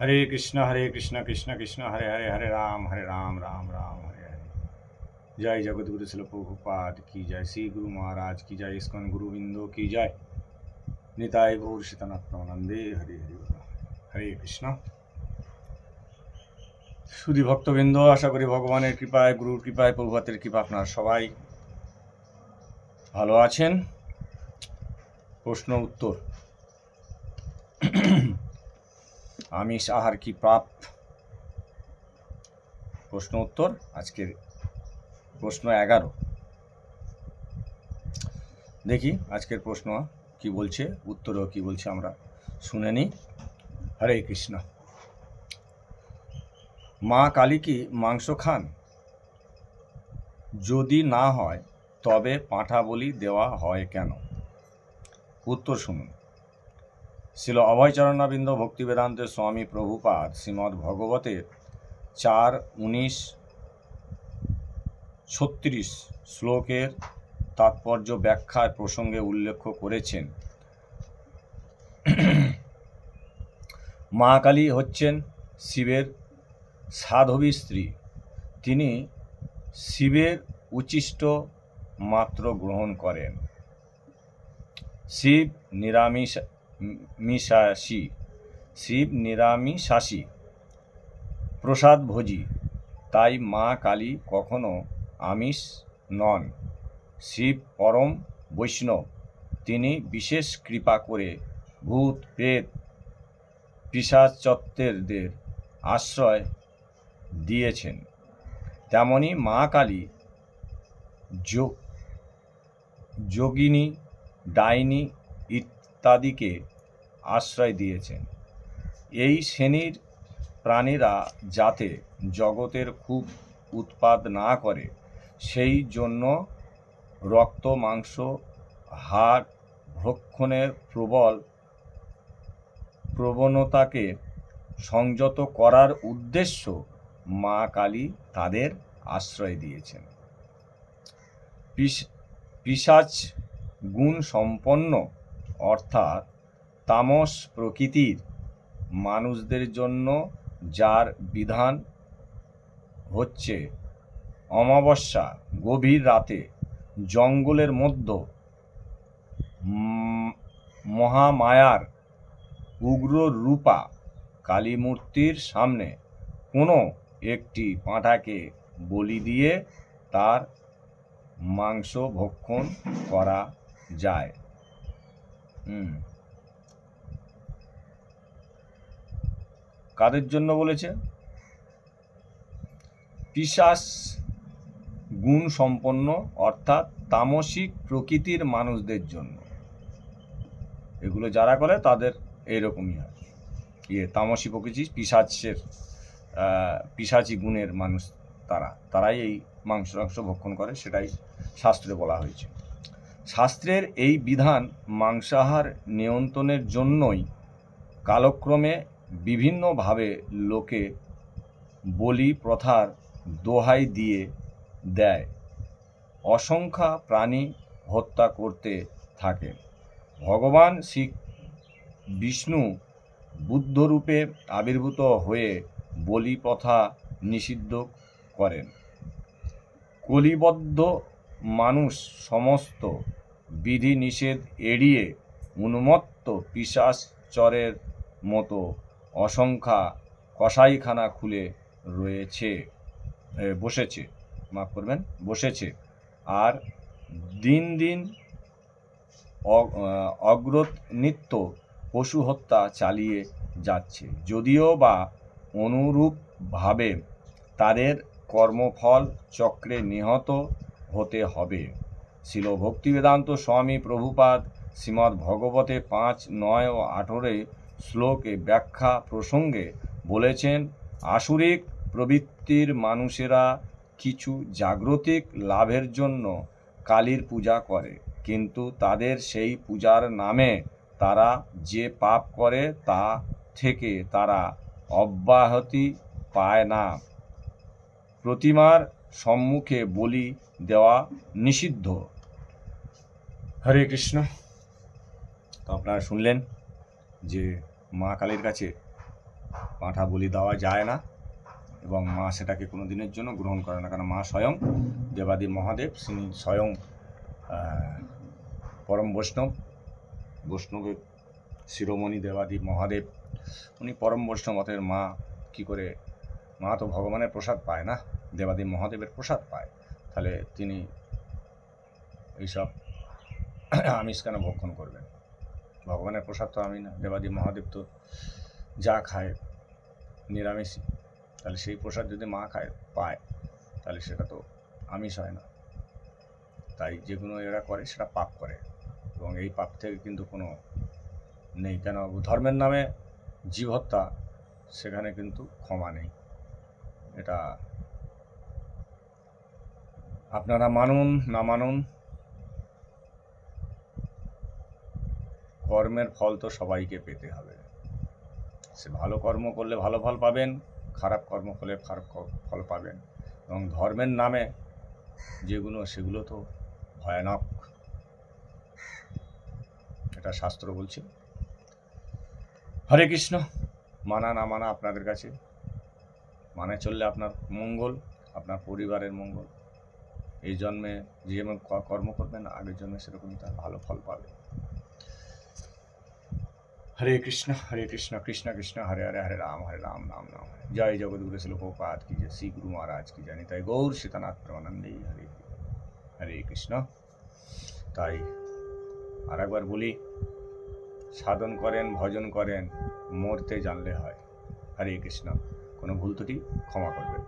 হরে কৃষ্ণ হরে কৃষ্ণ কৃষ্ণ কৃষ্ণ, হরে হরে হরে রাম হরে রাম রাম রাম, হরে হরে। জয় জগৎগুরু শিল প্রভুপাদ কি জয়? শ্রী গুরু মহারাজ কি জয়? ইস্কন গুরুবৃন্দ কি জয়? নিতাই গৌর শীতনাত্মানন্দে হরে হরে। হরে কৃষ্ণ। সুধী ভক্তবৃন্দ, আশা করি ভগবানের কৃপায়, গুরুর কৃপায়, প্রভুপাতের কৃপা আপনারা সবাই ভালো আছেন। প্রশ্ন উত্তর। আমিষ আহার কি পাপ? প্রশ্ন উত্তর, আজকের প্রশ্ন এগারো। দেখি আজকের প্রশ্ন কি বলছে, উত্তরও কি বলছে আমরা শুনে নিই। হরে কৃষ্ণ। মা কালী কি মাংস খান? যদি না হয়, তবে পাঁঠা বলি দেওয়া হয় কেন? উত্তর শুনুন। ছিল অভয়চরণাবিন্দ ভক্তিবেদান্তের স্বামী প্রভুপাদ শ্রীমদ্ ভগবতের চার উনিশ ছত্রিশ শ্লোকের তাৎপর্য ব্যাখ্যার প্রসঙ্গে উল্লেখ করেছেন। মা কালী হচ্ছেন শিবের সাধবী স্ত্রী। তিনি শিবের উচিষ্ট মাত্র গ্রহণ করেন। শিব নিরামিষ মিশাসী শিব নিরামিষাসী প্রসাদ ভোজি, তাই মা কালী কখনো আমিষ নন। শিব পরম বৈষ্ণব, তিনি বিশেষ কৃপা করে ভূত, প্রেত, পিসাচত্বেরদের আশ্রয় দিয়েছেন। তেমনি মা কালী যোগ যোগিনী, ডাইনি ইত্যাদিকে আশ্রয় দিয়েছেন। এই শ্রেণির প্রাণীরা যাতে জগতের খুব উৎপাদ না করে, সেই জন্য রক্ত, মাংস, হাড় ভক্ষণের প্রবল প্রবণতাকে সংযত করার উদ্দেশ্য মা কালী তাদের আশ্রয় দিয়েছেন। পিশাচ গুণ সম্পন্ন অর্থাৎ তামস প্রকৃতির মানুষদের জন্য যার বিধান হচ্ছে অমাবস্যা, গভীর রাতে জঙ্গলের মধ্য মহামায়ার উগ্র রূপা কালী মূর্তির সামনে কোনো একটি পাঁঠাকে বলি দিয়ে তার মাংস ভক্ষণ করা যায়। হুম কাদের জন্য বলেছে? পিশাস গুণ সম্পন্ন অর্থাৎ তামসিক প্রকৃতির মানুষদের জন্য। এগুলো যারা করে তাদের এইরকমই হয়। ইয়ে তামসী প্রকৃতি পিসাচের পিসাচি গুণের মানুষ তারা। তারাই এই মাংস মাংস ভক্ষণ করে, সেটাই শাস্ত্রে বলা হয়েছে। শাস্ত্রের এই বিধান মাংসাহার নিয়ন্ত্রণের জন্যই কালক্রমে বিভিন্নভাবে লোকে বলি প্রথার দোহাই দিয়ে দেয়। অসংখ্যা প্রাণী হত্যা করতে থাকে। ভগবান শ্রী বিষ্ণু বুদ্ধরূপে আবির্ভূত হয়ে বলি প্রথা নিষিদ্ধ করেন। কলিবদ্ধ মানুষ সমস্ত বিধি নিষেধ এড়িয়ে উন্মত্ত পিশাচরের মতো অসংখ্য কসাইখানা খুলে রয়েছে বসেছে মাফ করবেন বসেছে। আর দিন দিন অ- আহ, অগ্রত নিত্য পশু হত্যা চালিয়ে যাচ্ছে। যদিও বা অনুরূপভাবে তাদের কর্মফল চক্রে নিহত হতে হবে। ছিল ভক্তিবেদান্ত স্বামী প্রভুপাদ শ্রীমদ্ ভগবতে পাঁচ নয় ও আঠেরো শ্লোকে ব্যাখ্যা প্রসঙ্গে বলেছেন আসুরিক প্রবৃত্তির মানুষেরা কিছু জাগ্রতিক লাভের জন্য কালীর পূজা করে কিন্তু তাদের সেই পূজার নামে তারা যে পাপ করে তা থেকে তারা অব্যাহতি পায় না। প্রতিমার সম্মুখে বলি দেওয়া নিষিদ্ধ। হরে কৃষ্ণ। তো আপনারা শুনলেন। যে মা কালীর কাছে পাঁঠা বলি দেওয়া যায় না এবং মা সেটাকে কোনো দিনের জন্য গ্রহণ করে না। কারণ মা স্বয়ং দেবাদি মহাদেব, তিনি স্বয়ং পরম বৈষ্ণব বৈষ্ণবের শিরোমণি দেবাদি মহাদেব। উনি পরম বৈষ্ণব, অতএব মা কি করে, মা তো ভগবানের প্রসাদ পায় না দেবাদি মহাদেবের প্রসাদ পায়। তাহলে তিনি এইসব আমিষ কেন ভক্ষণ করবেন? ভগবানের প্রসাদ তো আমি না দেবাদি মহাদেব তো যা খায়, নিরামিষই। তাহলে সেই প্রসাদ যদি মা খায়, পায়, তাহলে সেটা তো আমিষ হয় না। তাই যেগুলো এরা করে, সেটা পাপ করে। এবং এই পাপ থেকে কিন্তু কোনো নেই। কেন? ধর্মের নামে জীব হত্যা সেখানে কিন্তু ক্ষমা নেই। এটা আপনারা মানুন, না মানুন কর্মের ফল তো সবাইকে পেতে হবে। সে ভালো কর্ম করলে ভালো ফল পাবেন, খারাপ কর্ম করলে খারাপ ফল পাবেন। এবং ধর্মের নামে যেগুলো, সেগুলো তো ভয়ানক। এটা শাস্ত্র বলছে। হরে কৃষ্ণ, মানা না মানা আপনাদের কাছে। মানে চললে আপনার মঙ্গল, আপনার পরিবারের মঙ্গল। এই জন্মে ক- কর্ম করবেন, আগের জন্মে সেরকমই তার ভালো ফল পাবে হরে কৃষ্ণ হরে কৃষ্ণ কৃষ্ণ কৃষ্ণ, হরে হরে হরে রাম হরে রাম রাম রাম জয় জগৎগুরু শিলপোপাত কি জয় শ্রী গুরু মহারাজ, কি জানি তাই গৌর সীতানাথ প্রেমানন্দে, হরে হরে কৃষ্ণ। তাই আর একবার বলি, সাধন করেন, ভজন করেন, মরতে জানলে হয়। হরে কৃষ্ণ, কোনো ভুল ত্রুটি ক্ষমা করবেন।